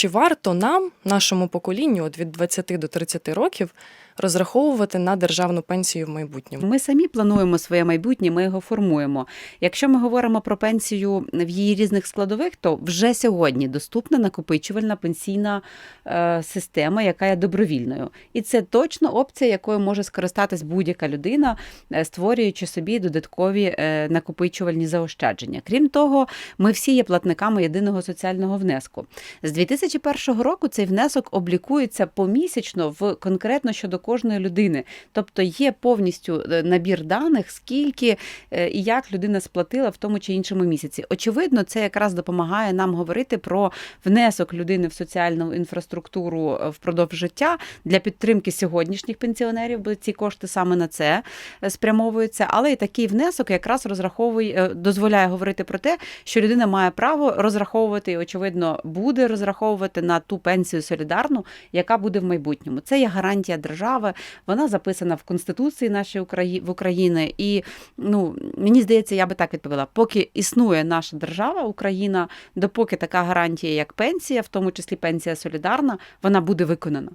Чи варто нам, нашому поколінню, от від 20 до 30 років, розраховувати на державну пенсію в майбутньому? Ми самі плануємо своє майбутнє, ми його формуємо. Якщо ми говоримо про пенсію в її різних складових, то вже сьогодні доступна накопичувальна пенсійна е, система, яка є добровільною. І це точно опція, якою може скористатись будь-яка людина, е, створюючи собі додаткові е, накопичувальні заощадження. Крім того, ми всі є платниками єдиного соціального внеску. З 2001 року цей внесок облікується помісячно в конкретно щодо кожної людини. Тобто є повністю е, набір даних, скільки е, і як людина сплатила в тому чи іншому місяці. Очевидно, це якраз допомагає нам говорити про внесок людини в соціальну інфраструктуру е, впродовж життя для підтримки сьогоднішніх пенсіонерів, бо ці кошти саме на це спрямовуються. Але і такий внесок якраз розраховує, дозволяє говорити про те, що людина має право розраховувати і, очевидно, буде розраховувати на ту пенсію солідарну, яка буде в майбутньому. Це є гарантія держави. Вона записана в Конституції нашої в Україні. І ну мені здається, я би так відповіла: поки існує наша держава, Україна, допоки така гарантія, як пенсія, в тому числі пенсія солідарна, вона буде виконана.